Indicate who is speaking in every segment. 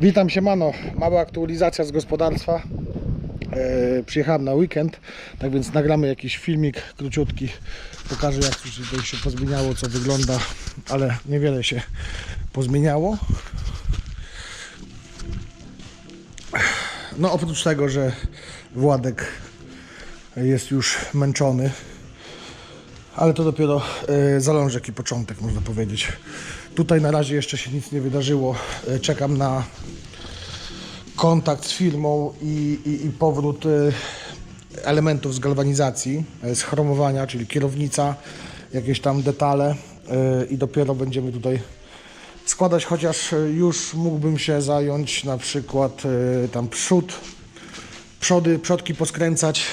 Speaker 1: Witam się, mano. Mała aktualizacja z gospodarstwa. E, przyjechałem na weekend, tak więc nagramy jakiś filmik króciutki. Pokażę jak coś tutaj się pozmieniało, co wygląda, ale niewiele się pozmieniało. No oprócz tego, że Władek jest już męczony, ale to dopiero e, zalążek i początek, można powiedzieć. Tutaj na razie jeszcze się nic nie wydarzyło. E, Czekam na kontakt z firmą i, i, i powrót e, elementów z galwanizacji, z chromowania, czyli kierownica, jakieś tam detale i dopiero będziemy tutaj składać, chociaż już mógłbym się zająć na przykład tam przód, przody, przodki poskręcać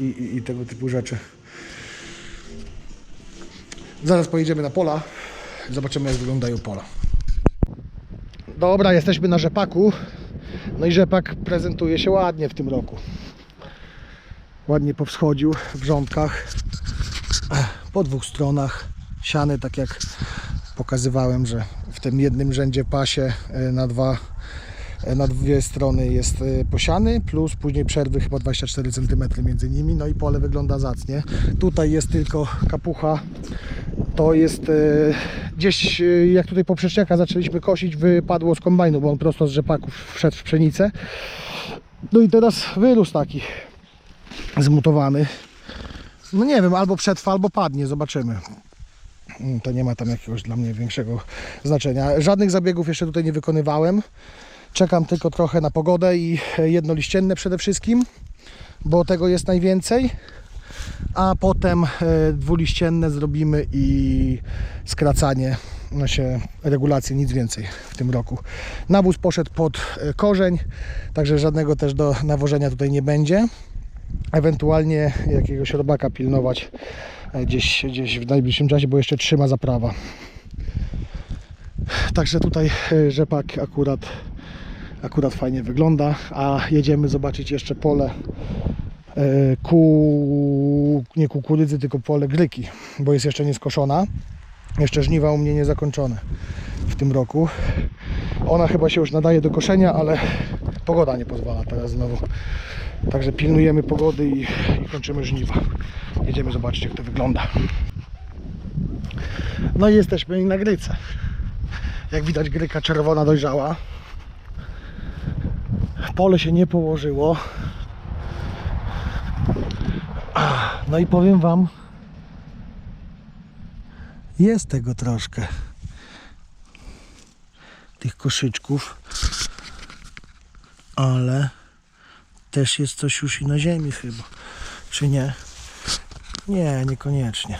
Speaker 1: i, i tego typu rzeczy. Zaraz pojedziemy na pola, zobaczymy jak wyglądają pola. Dobra, jesteśmy na rzepaku. No i rzepak prezentuje się ładnie w tym roku. Ładnie powschodził w rządkach. Po dwóch stronach. Siany, tak jak pokazywałem, że w tym jednym rzędzie pasie e, na dwa e, na dwie strony jest e, posiany, plus później przerwy chyba 24 cm między nimi, no i pole wygląda zacnie. Tutaj jest tylko kapucha, to jest e, gdzieś, e, jak tutaj poprzeczniaka zaczęliśmy kosić, wypadło z kombajnu, bo on prosto z rzepaków wszedł w pszenicę. No i teraz wyrósł taki zmutowany. No nie wiem, albo przetrwa, albo padnie, zobaczymy. Mm, To nie ma tam jakiegoś dla mnie większego znaczenia. Żadnych zabiegów jeszcze tutaj nie wykonywałem. Czekam tylko trochę na pogodę i jednoliścienne przede wszystkim, bo tego jest najwięcej. A potem e, dwuliścienne zrobimy i skracanie, no się regulacje, nic więcej w tym roku. Nawóz poszedł pod e, korzeń, także żadnego też do nawożenia tutaj nie będzie. Ewentualnie jakiegoś robaka pilnować e, gdzieś, gdzieś w najbliższym czasie, bo jeszcze trzyma zaprawa. Także tutaj rzepak akurat, akurat fajnie wygląda, a jedziemy zobaczyć jeszcze pole ku, nie kukurydzy, tylko pole gryki, bo jest jeszcze nieskoszona. Jeszcze żniwa u mnie nie zakończone w tym roku. Ona chyba się już nadaje do koszenia, ale pogoda nie pozwala teraz znowu. Także pilnujemy pogody i, i kończymy żniwa. Jedziemy zobaczyć jak to wygląda. No i jesteśmy na gryce. Jak widać gryka czerwona dojrzała. Pole się nie położyło. No i powiem Wam, jest tego troszkę. Tych koszyczków. Ale też jest coś już i na ziemi chyba. Czy nie? Nie, niekoniecznie.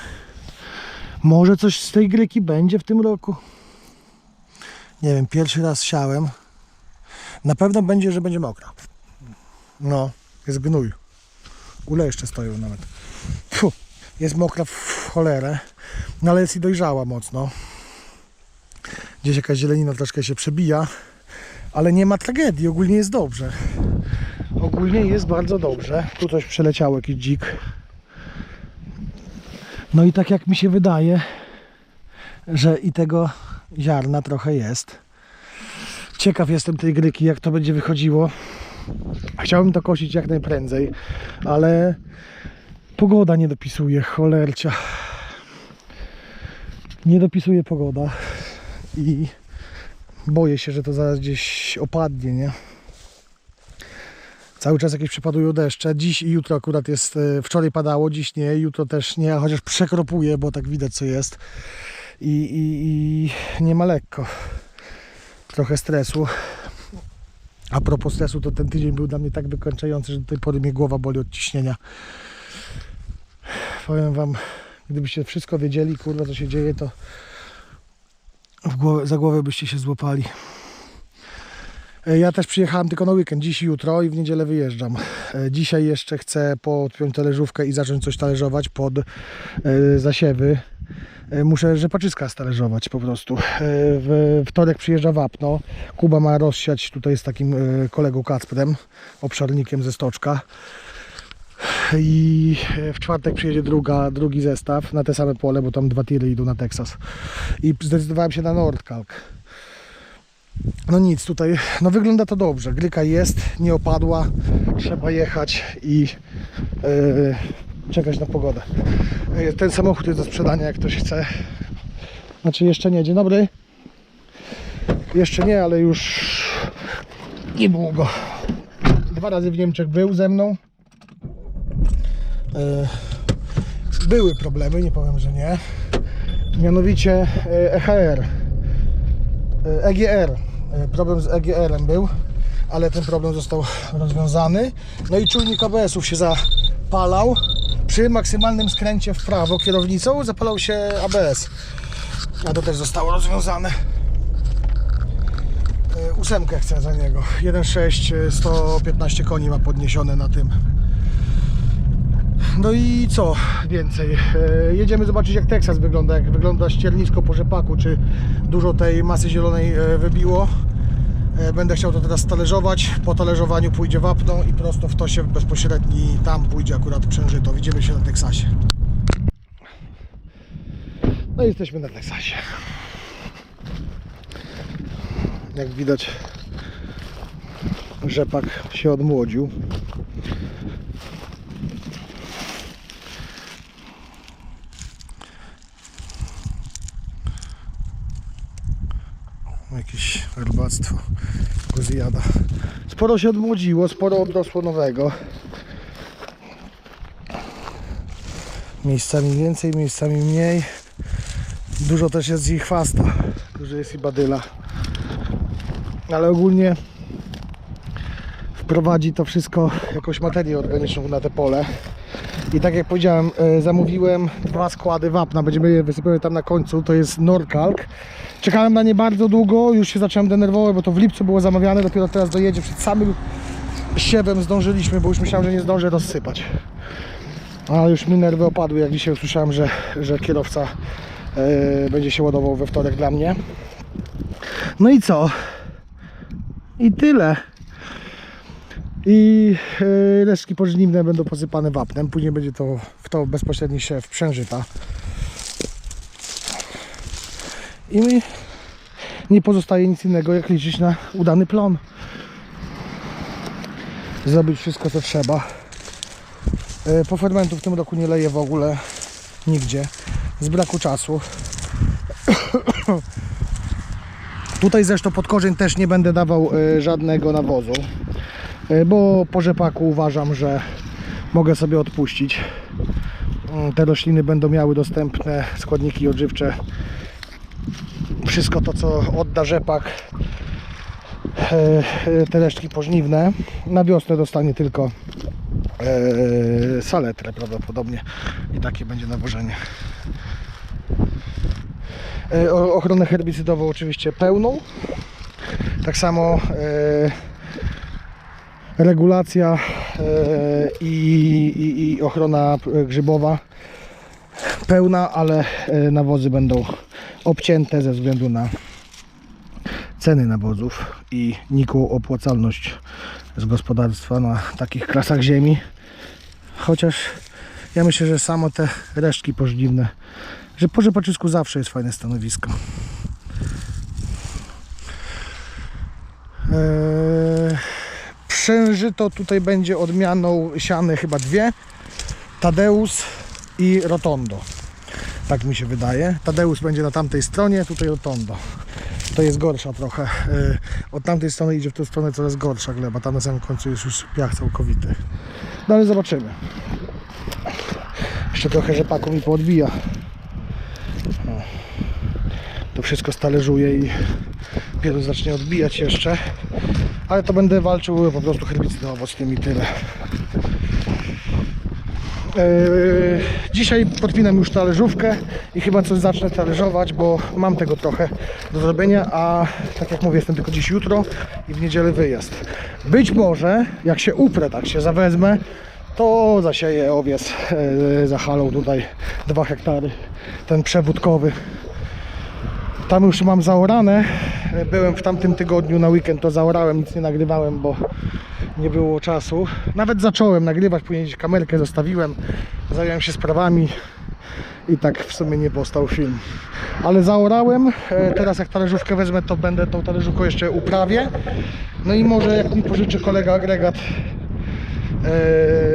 Speaker 1: Może coś z tej gryki będzie w tym roku? Nie wiem, pierwszy raz siałem. Na pewno będzie, że będzie mokra. No, jest gnój. Ule jeszcze stoją nawet. Jest mokra w cholerę, no ale jest i dojrzała mocno. Gdzieś jakaś zielenina troszkę się przebija, ale nie ma tragedii, ogólnie jest dobrze. Ogólnie jest bardzo dobrze. Tu coś przeleciało, jakiś dzik. No i tak jak mi się wydaje, że i tego ziarna trochę jest. Ciekaw jestem tej gryki, jak to będzie wychodziło. Chciałbym to kosić jak najprędzej, ale pogoda nie dopisuje, cholercia. Nie dopisuje pogoda i boję się, że to zaraz gdzieś opadnie, nie? Cały czas jakieś przypadują deszcze. Dziś i jutro akurat jest, e, wczoraj padało, dziś nie, jutro też nie, chociaż przekropuje, bo tak widać co jest. I, i, i nie ma lekko. Trochę stresu. A propos stresu, to ten tydzień był dla mnie tak wykończający, że do tej pory mnie głowa boli od ciśnienia. Powiem wam, gdybyście wszystko wiedzieli, kurwa, co się dzieje, to głowę, za głowę byście się złapali. E, Ja też przyjechałem tylko na weekend, dziś i jutro i w niedzielę wyjeżdżam. E, Dzisiaj jeszcze chcę podpiąć talerzówkę i zacząć coś talerzować pod e, zasiewy. Muszę rzepaczyska stalerzować po prostu. W wtorek przyjeżdża wapno. Kuba ma rozsiać tutaj z takim kolegą Kacprem, obszarnikiem ze Stoczka. I e, w czwartek przyjedzie druga, drugi zestaw na te same pole, bo tam dwa tiry idą na Teksas. I zdecydowałem się na Nordkalk. No nic tutaj, no wygląda to dobrze. Gryka jest, nie opadła. Trzeba jechać i yy, czekać na pogodę. Yy, ten samochód jest do sprzedania, jak ktoś chce. Znaczy jeszcze nie, dzień dobry. Jeszcze nie, ale już niedługo. Dwa razy w Niemczech był ze mną. Yy, były problemy, nie powiem, że nie. Mianowicie EHR. Yy, EGR. Yy, Problem z EGR-em był, ale ten problem został rozwiązany. No i czujnik ABS-ów się zapalał. Przy maksymalnym skręcie w prawo kierownicą zapalał się ABS. A to też zostało rozwiązane. Ósemkę chcę za niego. 1.6, yy, 115 koni ma podniesione na tym. No i co więcej? E, Jedziemy zobaczyć jak Teksas wygląda, jak wygląda ściernisko po rzepaku, czy dużo tej masy zielonej e, wybiło. E, Będę chciał to teraz talerzować. Po talerzowaniu pójdzie wapno i prosto w tosie bezpośredni tam pójdzie akurat przężyto. Widzimy się na Teksasie. No i jesteśmy na Teksasie. Jak widać rzepak się odmłodził. Jakieś herbactwo go zjada. Sporo się odmłodziło, sporo odrosło nowego. Miejscami więcej, miejscami mniej. Dużo też jest z ich chwasta. Dużo jest i badyla. Ale ogólnie wprowadzi to wszystko jakąś materię organiczną na te pole. I tak jak powiedziałem, e, zamówiłem dwa składy wapna, będziemy je wysypały tam na końcu, to jest Norkalk. Czekałem na nie bardzo długo, już się zacząłem denerwować, bo to w lipcu było zamawiane, dopiero teraz dojedzie przed samym siewem zdążyliśmy, bo już myślałem, że nie zdążę rozsypać. Ale już mi nerwy opadły, jak dzisiaj usłyszałem, że, że kierowca e, będzie się ładował we wtorek dla mnie. No i co? I tyle. I e, resztki pożniwne będą posypane wapnem. Później będzie to w to bezpośredni siew przężyta. I mi nie pozostaje nic innego jak liczyć na udany plon. Zrobić wszystko co trzeba. E, Po fermentu w tym roku nie leję w ogóle nigdzie. Z braku czasu. Tutaj zresztą pod korzeń też nie będę dawał e, żadnego nawozu. E, Bo po rzepaku uważam, że mogę sobie odpuścić. Mm, Te rośliny będą miały dostępne składniki odżywcze wszystko to, co odda rzepak, e, e, te resztki pożniwne. Na wiosnę dostanie tylko saletrę prawdopodobnie i takie będzie nawożenie. Ochronę herbicydową oczywiście pełną. Tak samo regulacja e, i, i, i ochrona grzybowa pełna, ale e, nawozy będą obcięte ze względu na ceny nawozów i nikłą opłacalność z gospodarstwa na takich klasach ziemi. Chociaż ja myślę, że samo te resztki pożniwne, że po rzepaczysku zawsze jest fajne stanowisko. Eee, Przężyto tutaj będzie odmianą siane chyba dwie. Tadeusz i Rotondo. Tak mi się wydaje. Tadeusz będzie na tamtej stronie, tutaj Rotondo. To jest gorsza trochę. Yy, Od tamtej strony idzie w tą stronę coraz gorsza gleba. Tam na samym końcu jest już piach całkowity. No ale zobaczymy. Jeszcze trochę rzepaku mi poodbija. To wszystko stależuje i dopiero zacznie odbijać jeszcze. Ale to będę walczył po prostu herbicydem owocnym i tyle. Eee, Dzisiaj podpinam już talerzówkę i chyba coś zacznę talerzować, bo mam tego trochę do zrobienia, a tak jak mówię, jestem tylko dziś jutro i w niedzielę wyjazd. Być może, jak się uprę, tak się zawezmę, to zasieję owiec halą tutaj 2 hektary, ten przewódkowy. Tam już mam zaorane. Byłem w tamtym tygodniu na weekend, to zaorałem, nic nie nagrywałem, bo nie było czasu. Nawet zacząłem nagrywać, później kamerkę zostawiłem, zająłem się sprawami i tak w sumie nie powstał film. Ale zaorałem, e, teraz jak talerzówkę wezmę, to będę tą talerzówką jeszcze uprawię. No i może jak mi pożyczy kolega agregat e,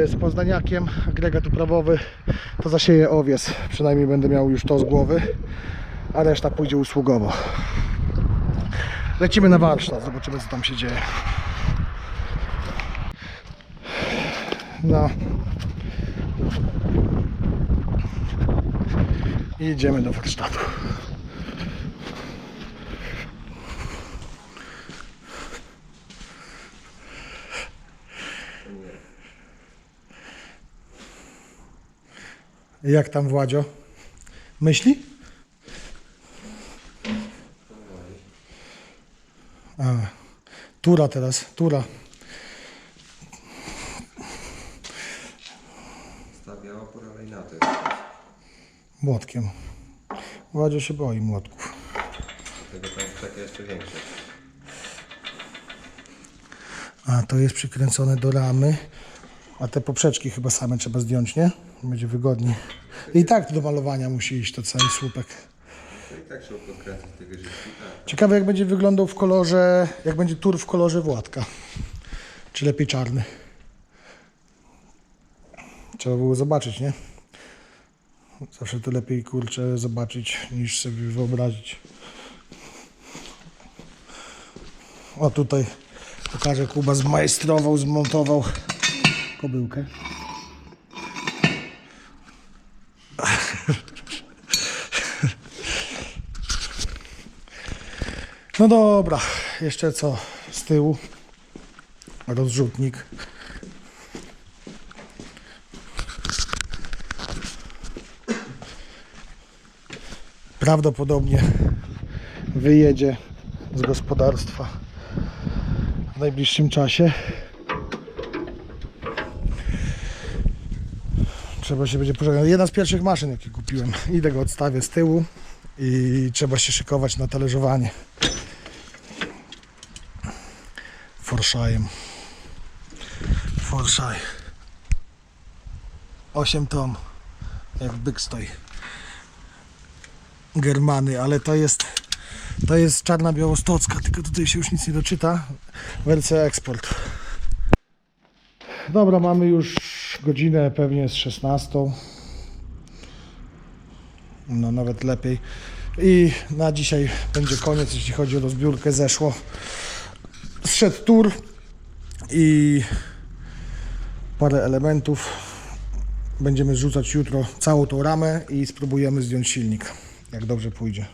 Speaker 1: z poznaniakiem, agregat uprawowy, to zasieję owies. Przynajmniej będę miał już to z głowy, a reszta pójdzie usługowo. Lecimy na warsztat, zobaczymy co tam się dzieje. No. I idziemy do warsztatu. Jak tam Władzio? Myśli? Tura teraz, tura.
Speaker 2: Stawiała opór, ale inaczej.
Speaker 1: Młotkiem. Władzio się boi młotków.
Speaker 2: Dlatego tam jest takie jeszcze większe.
Speaker 1: A to jest przykręcone do ramy. A te poprzeczki chyba same trzeba zdjąć, nie? Będzie wygodniej. I tak do malowania musi iść to cały słupek.
Speaker 2: To i tak trzeba podkręcić te. Tak.
Speaker 1: Ciekawe jak będzie wyglądał w kolorze, jak będzie tur w kolorze Władka. Czy lepiej czarny? Trzeba było zobaczyć, nie? Zawsze to lepiej kurczę zobaczyć niż sobie wyobrazić. O tutaj pokażę Kuba zmajstrował, zmontował kobyłkę. No dobra, jeszcze co z tyłu? Rozrzutnik. Prawdopodobnie wyjedzie z gospodarstwa w najbliższym czasie. Trzeba się będzie pożegnać. Jedna z pierwszych maszyn, jakie kupiłem. Idę go odstawię z tyłu i trzeba się szykować na talerzowanie. Forszajem. Forszaj. 8 ton. Jak byk stoi. Germany, ale to jest to jest czarna białostocka, tylko tutaj się już nic nie doczyta. Wersja eksport. Dobra, mamy już godzinę pewnie z 16. No nawet lepiej. I na dzisiaj będzie koniec, jeśli chodzi o rozbiórkę. Zeszło. Zszedł tur i parę elementów. Będziemy zrzucać jutro całą tą ramę i spróbujemy zdjąć silnik, jak dobrze pójdzie.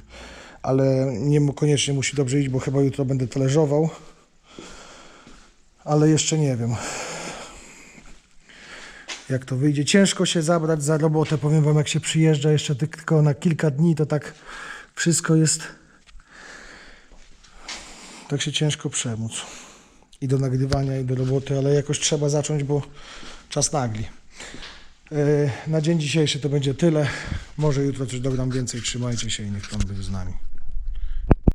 Speaker 1: Ale nie koniecznie musi dobrze iść, bo chyba jutro będę talerzował. Ale jeszcze nie wiem jak to wyjdzie. Ciężko się zabrać za robotę, powiem wam, jak się przyjeżdża jeszcze tylko na kilka dni, to tak wszystko jest tak się ciężko przemóc. I do nagrywania, i do roboty, ale jakoś trzeba zacząć, bo czas nagli. Yy, Na dzień dzisiejszy to będzie tyle. Może jutro coś dogram więcej. Trzymajcie się i niech Pan będzie z nami.